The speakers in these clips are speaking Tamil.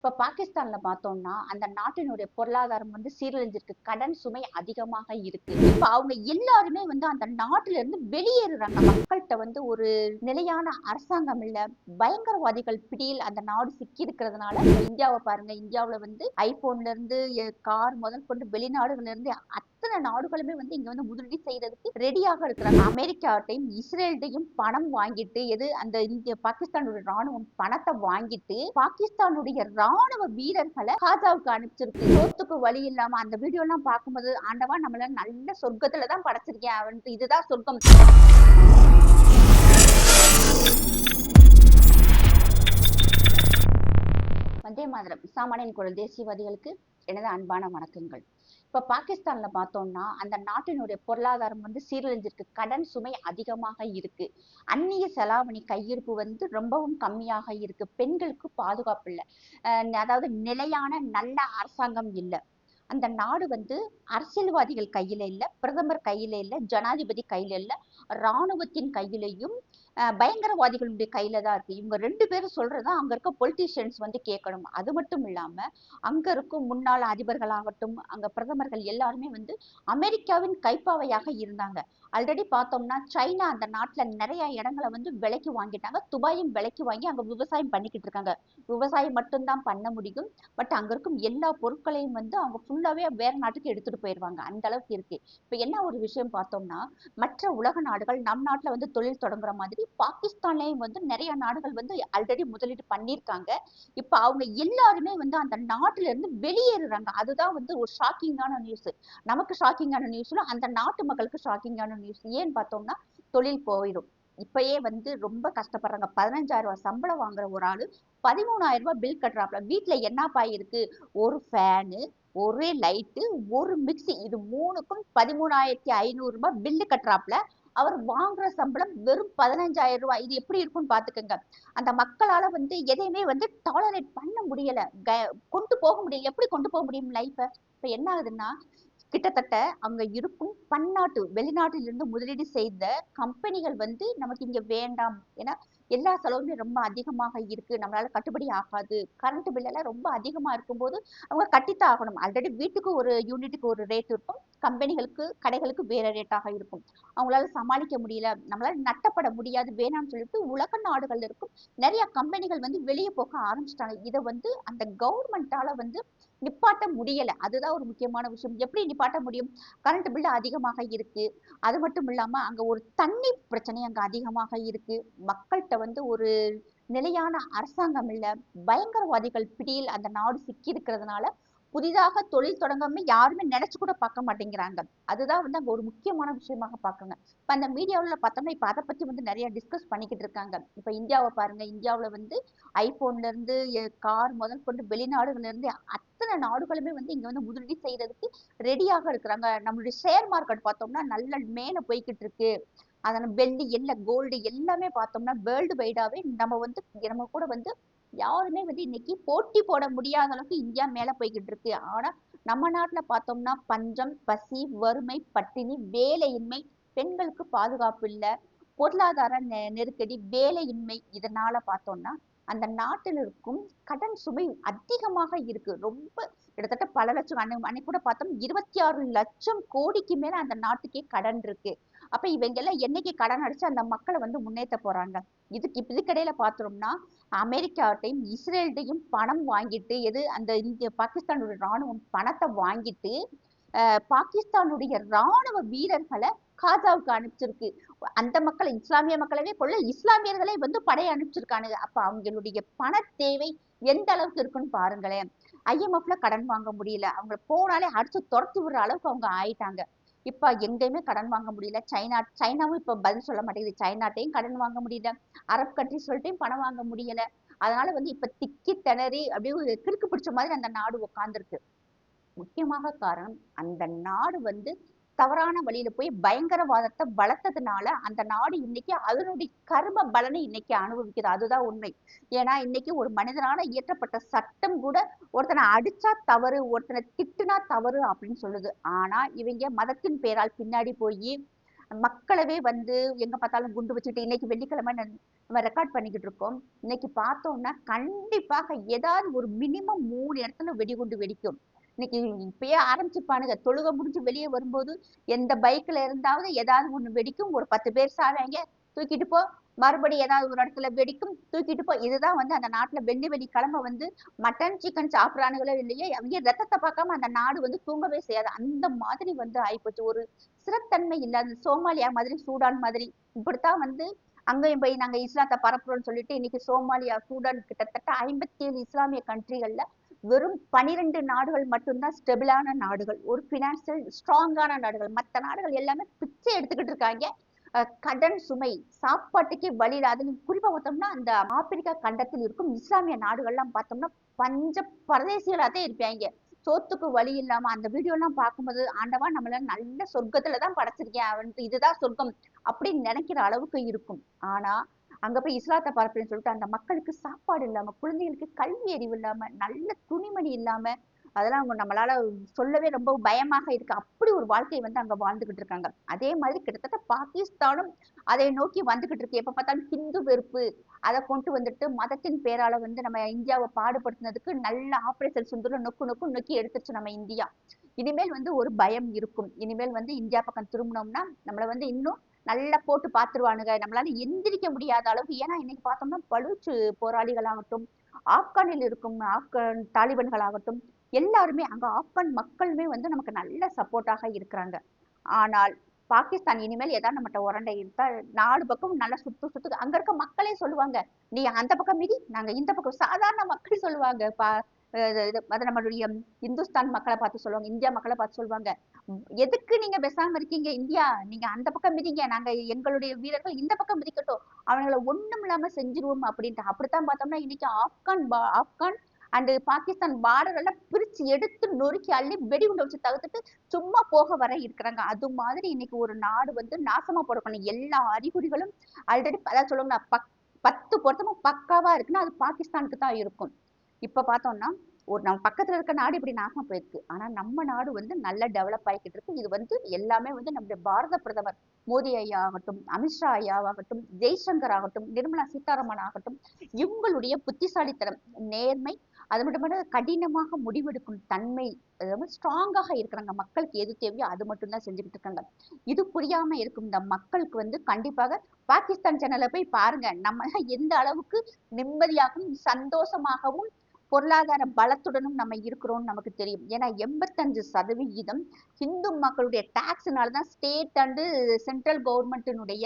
இப்போ பாகிஸ்தான்ல பார்த்தோம்னா அந்த நாட்டினுடைய பொருளாதாரம் வந்து சீரழிஞ்சிருக்கு. கடன் சுமை அதிகமாக இருக்கு. இப்போ அவங்க எல்லாருமே வந்து அந்த நாட்டுல இருந்து வெளியேறுறாங்க. மக்கள்கிட்ட வந்து ஒரு நிலையான அரசாங்கம் இல்ல பயங்கரவாதிகள் பிடியில் அந்த நாடு சிக்கி இருக்கிறதுனால இந்தியாவை பாருங்க. இந்தியாவில் வந்து ஐபோன்ல இருந்து கார் முதல் கொண்டு வெளிநாடுகள்ல இருந்து அத்தனை நாடுகளுமே வந்து இங்க வந்து முதலீடு செய்யறதுக்கு ரெடியாக இருக்கிறாங்க. அமெரிக்காட்டையும் இஸ்ரேல்டையும் பணம் வாங்கிட்டு எது அந்த இந்திய பாகிஸ்தானுடைய ராணுவம் பணத்தை வாங்கிட்டு பாகிஸ்தானுடைய ராணுவ வீரர்களை காசாவுக்கு அனுப்பிச்சிருக்கு. சோத்துக்கு வழி இல்லாம அந்த வீடியோ எல்லாம் பார்க்கும்போது ஆண்டவா நம்மள நல்ல சொர்க்கத்துல தான் படைச்சிருக்கேன் அவன் இதுதான் சொர்க்கம். வந்தே மாதிரம். சாமானியன் குரல் தேசியவாதிகளுக்கு எனது அன்பான வணக்கங்கள். இப்ப பாகிஸ்தான்ல பார்த்தோம்னா அந்த நாட்டினுடைய பொருளாதாரம் வந்து சீரழிஞ்சிருக்கு. கடன் சுமை அதிகமாக இருக்கு. அந்நிய செலாவணி கையிருப்பு வந்து ரொம்பவும் கம்மியாக இருக்கு. பெண்களுக்கு பாதுகாப்பு இல்லை. அதாவது நிலையான நல்ல அரசாங்கம் இல்லை. அந்த நாடு வந்து அரசியல்வாதிகள் கையில இல்ல பிரதமர் கையில இல்ல ஜனாதிபதி கையில இல்ல இராணுவத்தின் கையிலையும் பயங்கரவாதிகளுடைய கையில தான் இருக்கு. இவங்க ரெண்டு பேரும் சொல்றதா அங்க இருக்க பொலிட்டீஷியன்ஸ் வந்து கேட்கணும் அது மட்டும் இல்லாம அங்க இருக்கும் முன்னாள் அதிபர்களாகட்டும் அங்க பிரதமர்கள் எல்லாருமே வந்து அமெரிக்காவின் கைப்பாவையாக இருந்தாங்க. ஆல்ரெடி பார்த்தோம்னா சைனா அந்த நாட்டுல நிறைய இடங்களை வந்து விலைக்கு வாங்கிட்டாங்க. துபாயும் விலைக்கு வாங்கி அங்க விவசாயம் பண்ணிக்கிட்டு இருக்காங்க. விவசாயம் மட்டும்தான் பண்ண முடியும். பட் அங்க இருக்கும் எல்லா பொருட்களையும் வந்து அவங்க ஃபுல்லாவே வேற நாட்டுக்கு எடுத்துட்டு போயிடுவாங்க அந்த அளவுக்கு இருக்கு. இப்ப என்ன ஒரு விஷயம் பார்த்தோம்னா மற்ற உலக நாடுகள் நம் நாட்டுல வந்து தொழில் தொடங்குற மாதிரி பாகிஸ்தான்லயும் வந்து நிறைய நாடுகள் வந்து ஆல்ரெடி முதலீடு பண்ணியிருக்காங்க. இப்போ அவங்க எல்லாருமே வந்து அந்த நாட்டுல இருந்து வெளியேறுறாங்க. அதுதான் வந்து ஒரு ஷாக்கிங்கான நியூஸ் நமக்கு ஷாக்கிங்கான நியூஸ்ல அந்த நாட்டு மக்களுக்கு ஷாக்கிங்கான நியூஸ் ஏன்னு பார்த்தோம்னா தொழில் போயிடும். இப்பயே வந்து ரொம்ப கஷ்டப்படுறாங்க. பதினஞ்சாயிரம் ரூபாய் சம்பளம் வாங்குற ஒரு ஆளு பதிமூணாயிரம் ரூபாய் பில் கட்டுறாப்புல வீட்டுல என்னப்பா இருக்கு? ஒரு ஃபேனு ஒரே லைட்டு ஒரு மிக்சி இது மூணுக்கும் பதிமூணாயிரத்தி ஐநூறு ரூபாய் பில்லு கட்டுறாப்ல. அவர் வாங்குற சம்பளம் வெறும் பதினஞ்சாயிரம் ரூபாய். இது எப்படி இருக்கும்னு பாத்துக்கோங்க அந்த மக்களால வந்து எதையுமே வந்து டாலரேட் பண்ண முடியல. கொண்டு போக முடியல. எப்படி கொண்டு போக முடியும் லைஃப இப்ப என்ன ஆகுதுன்னா கிட்டத்தட்ட அங்க இருக்கும் பன்னாட்டு வெளிநாட்டிலிருந்து முதலீடு செய்த கம்பெனிகள் வந்து நமக்கு இங்க வேண்டாம். ஏன்னா எல்லா செலவுமே ரொம்ப அதிகமாக இருக்கு. நம்மளால கட்டுப்படி ஆகாது. கரண்ட் பில் எல்லாம் ரொம்ப அதிகமா இருக்கும்போது அவங்க கட்டித்தான் ஆகணும். ஆல்ரெடி வீட்டுக்கு ஒரு யூனிட்டுக்கு ஒரு ரேட் இருக்கும். கம்பெனிகளுக்கு கடைகளுக்கு வேற ரேட்டாக இருக்கும். அவங்களால சமாளிக்க முடியல. நம்மளால நட்டப்பட முடியாது. வேணாம்னு சொல்லிட்டு உலக நாடுகள்ல இருக்கும். நிறைய கம்பெனிகள் வந்து வெளியே போக ஆரம்பிச்சிட்டாங்க. இதை வந்து அந்த கவர்மெண்டால வந்து நிப்பாட்ட முடியல. அதுதான் ஒரு முக்கியமான விஷயம். எப்படி நிப்பாட்ட முடியும்? கரண்ட் பில் அதிகமாக இருக்கு. அது மட்டும் இல்லாம அங்க ஒரு தண்ணி பிரச்சனை அங்க அதிகமாக இருக்கு. மக்கள்கிட்ட வந்து ஒரு நிலையான அரசாங்கம் இல்ல பயங்கரவாதிகள் பிடியில் அந்த நாடு சிக்கி இருக்கிறதுனால புதிதாக தொழில் தொடங்காம யாருமே நினைச்சு கூட பார்க்க மாட்டேங்கிறாங்க. அதுதான் வந்து அங்கே ஒரு முக்கியமான விஷயமாக பார்க்குங்க. இப்போ அந்த மீடியாவில் பார்த்தோம்னா இப்போ அதை பற்றி வந்து நிறைய டிஸ்கஸ் பண்ணிக்கிட்டு இருக்காங்க. இப்போ இந்தியாவை பாருங்க. இந்தியாவில் வந்து ஐபோன்ல இருந்து கார் முதல் கொண்டு வெளிநாடுகள்லேருந்து அத்தனை நாடுகளுமே வந்து இங்கே வந்து முதலீடு செய்யறதுக்கு ரெடியாக இருக்கிறாங்க. நம்மளுடைய ஷேர் மார்க்கெட் பார்த்தோம்னா நல்ல மேலே போய்கிட்டு இருக்கு. அதனால் வெள்ளி எல்ல கோல்டு எல்லாமே பார்த்தோம்னா வேர்ல்டு வைடாவே நம்ம வந்து நம்ம கூட வந்து யாருமே வந்து இன்னைக்கு போட்டி போட முடியாத அளவுக்கு இந்தியா மேல போய்கிட்டு இருக்கு. ஆனா நம்ம நாட்டுல பார்த்தோம்னா பஞ்சம் பசி வறுமை பட்டினி வேலையின்மை பெண்களுக்கு பாதுகாப்பு இல்லை பொருளாதார நெருக்கடி வேலையின்மை இதனால பார்த்தோம்னா அந்த நாட்டில் இருக்கும் கடன் சுமை அதிகமாக இருக்கு. ரொம்ப கிட்டத்தட்ட பல லட்சம் அன்னைக்கு கூட பார்த்தோம் இருபத்தி ஆறு லட்சம் கோடிக்கு மேல அந்த நாட்டுக்கே கடன் இருக்கு. அப்ப இவங்க எல்லாம் என்னைக்கு கடன் அடிச்சு அந்த மக்களை வந்து முன்னேற்ற போறாங்க? இதுக்கு இதுக்கடையில பாத்துறோம்னா அமெரிக்காட்டையும் இஸ்ரேல்டையும் பணம் வாங்கிட்டு எது அந்த இந்திய பாகிஸ்தானுடைய ராணுவம் பணத்தை வாங்கிட்டு பாகிஸ்தானுடைய ராணுவ வீரர்களை காசாவுக்கு அனுப்பிச்சிருக்கு. அந்த மக்களை இஸ்லாமிய மக்களவே கொள்ள இஸ்லாமியர்களே வந்து படையை அனுப்பிச்சிருக்கானுங்க. அப்ப அவங்களுடைய பண தேவை எந்த அளவுக்கு இருக்குன்னு பாருங்களேன். ஐஎம்எஃப்ல கடன் வாங்க முடியல. அவங்க போனாலே அடிச்சு துரத்தி விடுற அளவுக்கு அவங்க ஆயிட்டாங்க. இப்ப எங்கேயுமே கடன் வாங்க முடியல. சைனா சைனாவும் இப்ப பதில் சொல்ல மாட்டேங்குது. சைனாட்டையும் கடன் வாங்க முடியல. அரப் கண்ட்ரி சொல்லிட்டையும் பணம் வாங்க முடியல. அதனால வந்து இப்ப திக்கி திணறி அப்படியே கிறுக்கு பிடிச்ச மாதிரி அந்த நாடு உட்கார்ந்துருக்கு முக்கியமாக காரணம் அந்த நாடு வந்து தவறான வழியில போய் பயங்கரவாதத்தை வளர்த்ததுனால அந்த நாடு இன்னைக்கு அதனுடைய கர்ம பலனை இன்னைக்கு அனுபவிக்குது. அதுதான் உண்மை. ஏன்னா இன்னைக்கு ஒரு மனிதனால இயற்றப்பட்ட சட்டம் கூட ஒருத்தனை அடிச்சா தவறு ஒருத்தனை திட்டுனா தவறு அப்படின்னு சொல்லுது. ஆனா இவங்க மதத்தின் பேரால் பின்னாடி போய் மக்களவே வந்து எங்க பார்த்தாலும் குண்டு வச்சுட்டு இன்னைக்கு வெள்ளிக்கிழமை நம்ம ரெக்கார்ட் பண்ணிக்கிட்டு இருக்கோம். இன்னைக்கு பார்த்தோம்னா கண்டிப்பாக ஏதாவது ஒரு மினிமம் மூணு இடத்துல வெடிகுண்டு வெடிக்கும். இன்னைக்கு இப்பயே ஆரம்பிச்சிருப்பானுங்க தொழுக முடிஞ்சு வெளியே வரும்போது எந்த பைக்ல இருந்தாவது ஏதாவது ஒண்ணு வெடிக்கும். ஒரு பத்து பேர் சாவாங்க. தூக்கிட்டு போ. மறுபடியும் ஏதாவது ஒரு இடத்துல வெடிக்கும். தூக்கிட்டு போ. இதுதான் வந்து அந்த நாட்டுல வெள்ளி கிழமை வந்து மட்டன் சிக்கன் சாப்பிட்றானுங்களோ இல்லையோ அவங்க ரத்தத்தை பார்க்காம அந்த நாடு வந்து தூங்கவே செய்யாது. அந்த மாதிரி வந்து ஆயிப்போச்சு. ஒரு சிறத்தன்மை இல்லாத சோமாலியா மாதிரி சூடான் மாதிரி. இப்படித்தான் வந்து அங்கேயும் போய் நாங்க இஸ்லாத்தை பரப்புறோம்னு சொல்லிட்டு இன்னைக்கு சோமாலியா சூடான் கிட்டத்தட்ட ஐம்பத்தி ஏழு இஸ்லாமிய கண்ட்ரிகள்ல வெறும் பனிரெண்டு நாடுகள் மட்டும்தான் ஸ்டெபிளான நாடுகள். ஒரு பினான்சியல் ஸ்ட்ராங்கான நாடுகள். மற்ற நாடுகள் எல்லாமே பிச்சை எடுத்துக்கிட்டு இருக்காங்க. கடன் சுமை சாப்பாட்டுக்கே வழி இல்லாத குறிப்பா பார்த்தோம்னா அந்த ஆப்பிரிக்கா கண்டத்தில் இருக்கும் இஸ்லாமிய நாடுகள்லாம் பார்த்தோம்னா பஞ்ச பரதேசிகளா தான் இருப்பாங்க. சோத்துக்கு வழி இல்லாம அந்த வீடியோ எல்லாம் பார்க்கும்போது ஆண்டவா நம்மள நல்ல சொர்க்கத்துல தான் படைச்சிருக்கேன். அவன் இதுதான் சொர்க்கம் அப்படின்னு நினைக்கிற அளவுக்கு இருக்கும். ஆனா அங்க போய் இஸ்லாத்தை பரப்புன்னு சொல்லிட்டு அந்த மக்களுக்கு சாப்பாடு இல்லாம குழந்தைகளுக்கு கல்வி அறிவு இல்லாம நல்ல துணிமணி இல்லாம அதெல்லாம் அவங்க நம்மளால சொல்லவே ரொம்ப பயமாக இருக்கு. அப்படி ஒரு வாழ்க்கையை வந்து அங்க வாழ்ந்துகிட்டு இருக்காங்க. அதே மாதிரி கிட்டத்தட்ட பாகிஸ்தானும் அதை நோக்கி வந்துகிட்டு இருக்கு. எப்ப பார்த்தாலும் ஹிந்து வெறுப்பு. அதை கொண்டு வந்துட்டு மதத்தின் பேரால வந்து நம்ம இந்தியாவை பாடுபடுத்தினதுக்கு நல்ல ஆபரேஷன் சுந்தரம் நொக்கு நொக்கு நொக்கி எடுத்துச்சு நம்ம இந்தியா. இனிமேல் வந்து ஒரு பயம் இருக்கும். இனிமேல் வந்து இந்தியா பக்கம் திரும்பினோம்னா நம்மளை வந்து இன்னும் நல்லா போட்டு பார்த்துருவானுங்க நம்மளால எந்திரிக்க முடியாத அளவுக்கு ஏன்னா இன்னைக்கு பார்த்தோம்னா பலூச்சு போராளிகளாகட்டும் ஆப்கானில் இருக்கும் ஆப்கான் தாலிபன்களாகட்டும் எல்லாருமே அங்க ஆப்கான் மக்களுமே வந்து நமக்கு நல்ல சப்போர்ட்டாக இருக்கிறாங்க. ஆனால் பாகிஸ்தான் இனிமேல் ஏதாவது நம்மகிட்ட உரண்டை இருந்தால் நாலு பக்கம் நல்லா சுத்து சுத்து அங்க இருக்க மக்களே சொல்லுவாங்க நீ அந்த பக்கம் மிதி நாங்க இந்த பக்கம். சாதாரண மக்கள் சொல்லுவாங்க பா இது அது நம்மளுடைய இந்துஸ்தான் மக்களை பார்த்து சொல்லுவாங்க இந்தியா மக்களை பார்த்து சொல்லுவாங்க. எதுக்கு நீங்க பேசாம இருக்கீங்க இந்தியா? நீங்க அந்த பக்கம் மிதிங்க நாங்க எங்களுடைய வீரர்கள் இந்த பக்கம் மிதிக்கட்டும். அவங்களை ஒண்ணும் இல்லாம செஞ்சிருவோம் அப்படின்ட்டு. அப்படித்தான் பார்த்தோம்னா இன்னைக்கு ஆப்கான் பா- ஆப்கான் அண்ட் பாகிஸ்தான் பார்டர் எல்லாம் பிரிச்சு எடுத்து நொறுக்கி அள்ளி வெடிகுண்டை வச்சு தகுத்துட்டு சும்மா போக வர இருக்கிறாங்க. அது மாதிரி இன்னைக்கு ஒரு நாடு வந்து நாசமா போடக்கணும் எல்லா அறிகுறிகளும் ஆல்ரெடி அதாவது சொல்லுவாங்க பக் பத்து பொருத்தமும் பக்காவா இருக்குன்னா அது பாகிஸ்தானுக்கு தான் இருக்கும். இப்ப பார்த்தோம்னா ஒரு நம்ம பக்கத்துல இருக்க நாடு இப்படி நாசமா போயிருக்கு. ஆனா நம்ம நாடு வந்து நல்லா டெவலப் ஆகிக்கிட்டு இருக்கு. இது வந்து எல்லாமே வந்து நம்முடைய பாரத பிரதமர் மோடி ஐயா ஆகட்டும் அமித்ஷா ஐயா ஆகட்டும் ஜெய்சங்கர் ஆகட்டும் நிர்மலா சீதாராமன் ஆகட்டும் இவங்களுடைய புத்திசாலித்தனம் நேர்மை அது மட்டுமல்ல கடினமாக முடிவெடுக்கும் தன்மை அதாவது ஸ்ட்ராங்காக இருக்கிறாங்க. மக்களுக்கு எது தேவையோ அது மட்டும்தான் செஞ்சுக்கிட்டு இருக்காங்க. இது புரியாம இருக்கும் இந்த மக்களுக்கு வந்து கண்டிப்பாக பாகிஸ்தான் சேனலை போய் பாருங்க. நம்ம எந்த அளவுக்கு நிம்மதியாகவும் சந்தோஷமாகவும் பொருளாதார பலத்துடனும் நம்ம இருக்கிறோம்னு நமக்கு தெரியும். ஏன்னா எண்பத்தஞ்சு சதவிகிதம் ஹிந்து மக்களுடைய டாக்ஸ்னால தான் ஸ்டேட் அண்டு சென்ட்ரல் கவர்மெண்ட்டினுடைய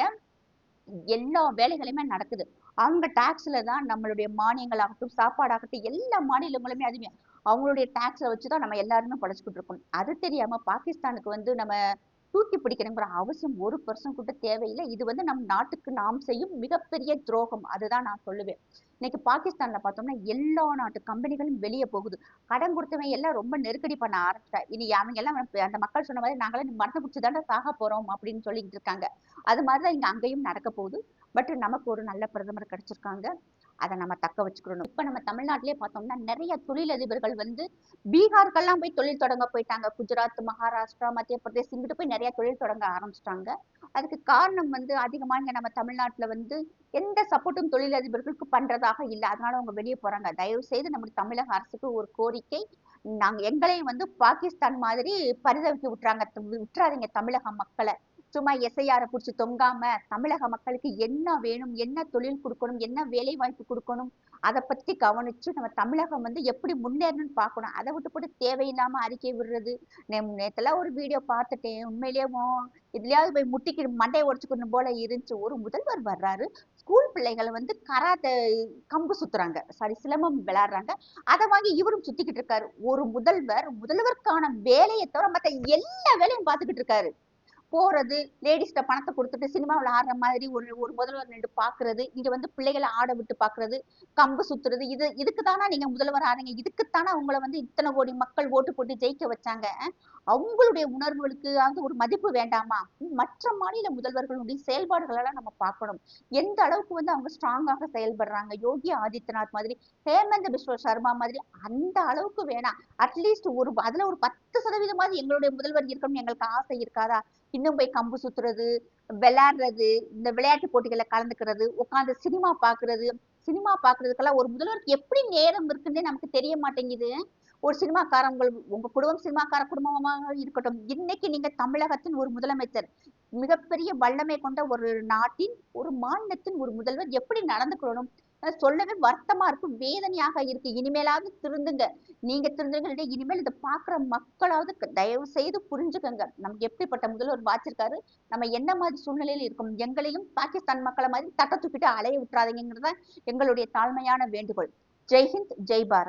எல்லா வேலைகளுமே நடக்குது. அவங்க டேக்ஸ்ல தான் நம்மளுடைய மானியங்களாகட்டும் சாப்பாடாகட்டும் எல்லா மாநிலங்களுமே அதுமே அவங்களுடைய டாக்ஸை வச்சுதான் நம்ம எல்லாருமே படைச்சுக்கிட்டு இருக்கோம். அது தெரியாம பாகிஸ்தானுக்கு வந்து நம்ம தூக்கி பிடிக்கணுங்கிற அவசியம் ஒரு பர்சன் கூட தேவையில்லை. இது வந்து நம் நாட்டுக்கு நாம் செய்யும் மிகப்பெரிய துரோகம். அதுதான் நான் சொல்லுவேன். இன்னைக்கு பாகிஸ்தான்ல பார்த்தோம்னா எல்லா நாட்டு கம்பெனிகளும் வெளியே போகுது. கடன் கொடுத்தவன் எல்லாம் ரொம்ப நெருக்கடி பண்ண ஆரம்பிச்சா. இனி அவங்க எல்லாம் அந்த மக்கள் சொன்ன மாதிரி நாங்களே மரத்தை பிடிச்சி தானே சாக போறோம் அப்படின்னு சொல்லிட்டு இருக்காங்க. அது மாதிரிதான் இங்க அங்கேயும் நடக்க போகுது. பட் நமக்கு ஒரு நல்ல பிரதமர் கிடைச்சிருக்காங்க. அதை நம்ம தக்க வச்சுக்கணும். இப்போ நம்ம தமிழ்நாட்டிலே பார்த்தோம்னா நிறைய தொழிலதிபர்கள் வந்து பீகாருக்கெல்லாம் போய் தொழில் தொடங்க போயிட்டாங்க. குஜராத் மகாராஷ்டிரா மத்திய பிரதேஷ் இங்கிட்டு போய் நிறைய தொழில் தொடங்க ஆரம்பிச்சிட்டாங்க. அதுக்கு காரணம் வந்து அதிகமாக நம்ம தமிழ்நாட்டில் வந்து எந்த சப்போர்ட்டும் தொழிலதிபர்களுக்கு பண்றதாக இல்லை. அதனால அவங்க வெளியே போறாங்க. தயவு செய்து நம்முடைய தமிழக அரசுக்கு ஒரு கோரிக்கை. நாங்கள் எங்களையும் வந்து பாகிஸ்தான் மாதிரி பரிதவிக்க விட்டுறாங்க. விட்டுறாதீங்க தமிழக மக்களை. சும்மா எஸ்ஐஆரை பிடிச்சி தொங்காம தமிழக மக்களுக்கு என்ன வேணும் என்ன தொழில் கொடுக்கணும் என்ன வேலை வாய்ப்பு கொடுக்கணும் அதை பத்தி கவனிச்சு நம்ம தமிழகம் வந்து எப்படி முன்னேறணும்னு பார்க்கணும். அதை விட்டு போட்டு தேவையில்லாம அறிக்கை விடுறது. நே- நேத்தெல்லாம் ஒரு வீடியோ பார்த்துட்டேன். உண்மையிலேயே இதுலயாவது போய் முட்டிக்கு மண்டையை உடச்சுக்கணும் போல இருந்துச்சு. ஒரு முதல்வர் வர்றாரு. ஸ்கூல் பிள்ளைகளை வந்து கராத்தே கம்பு சுத்துறாங்க. சாரி சிலம்பம் விளையாடுறாங்க. அதை வாங்கி இவரும் சுத்திக்கிட்டு இருக்காரு. ஒரு முதல்வர் முதல்வருக்கான வேலையை தவிர மத்த எல்லா வேலையும் பார்த்துக்கிட்டு இருக்காரு. போறது லேடிஸ்ட பணத்தை கொடுத்துட்டு சினிமாவில் ஆடுற மாதிரி ஒரு ஒரு முதல்வர் நின்று பாக்குறது இங்க வந்து பிள்ளைகளை ஆட விட்டு பாக்குறது கம்பு சுத்துறது இது இதுக்கு தானா நீங்க முதல்வர் ஆறீங்க இதுக்குத்தானே உங்களை வந்து இத்தனை கோடி மக்கள் ஓட்டு போட்டு ஜெயிக்க வச்சாங்க? அவங்களுடைய உணர்வுகளுக்கு வந்து ஒரு மதிப்பு வேண்டாமா? மற்ற மாநில முதல்வர்களுடைய செயல்பாடுகளெல்லாம் நம்ம பார்க்கணும். எந்த அளவுக்கு வந்து அவங்க ஸ்ட்ராங்காக செயல்படுறாங்க? யோகி ஆதித்யநாத் மாதிரி ஹேமந்த் பிஸ்வ சர்மா மாதிரி அந்த அளவுக்கு வேணாம். அட்லீஸ்ட் ஒரு அதுல ஒரு பத்து சதவீதமாவது எங்களுடைய முதல்வர் இருக்கணும்னு எங்களுக்கு ஆசை இருக்காதா? இன்னும் போய் கம்பு சுத்துறது விளையாடுறது இந்த விளையாட்டு போட்டிகளை கலந்துக்கிறது உட்காந்து சினிமா பாக்குறது சினிமா பாக்குறதுக்கெல்லாம் ஒரு முதல்வருக்கு எப்படி நேரம் இருக்குன்னே நமக்கு தெரிய மாட்டேங்குது. ஒரு சினிமாக்காரங்கள் உங்க குடும்பம் சினிமாக்கார குடும்பமாக இருக்கட்டும் இன்னைக்கு நீங்க தமிழகத்தின் ஒரு முதலமைச்சர் மிகப்பெரிய வல்லமை கொண்ட ஒரு நாட்டின் ஒரு மாநிலத்தின் ஒரு முதல்வர் எப்படி நடந்துக்கணும் சொல்லவே வருத்தமா இருக்கு வேதனையாக இருக்கு. இனிமேலாவது திருந்துங்க. நீங்க திருந்துங்க இனிமேல் இதை பாக்குற மக்களாவது தயவு செய்து புரிஞ்சுக்கங்க. நமக்கு எப்படிப்பட்ட முதல்வர் வாச்சிருக்காரு நம்ம என்ன மாதிரி சூழ்நிலையில இருக்கும்? எங்களையும் பாகிஸ்தான் மக்களை மாதிரி தட்ட தூக்கிட்டு அலைய விட்டுறாதீங்கிறத எங்களுடைய தாழ்மையான வேண்டுகோள். ஜெய்ஹிந்த் ஜெய் பாரத்.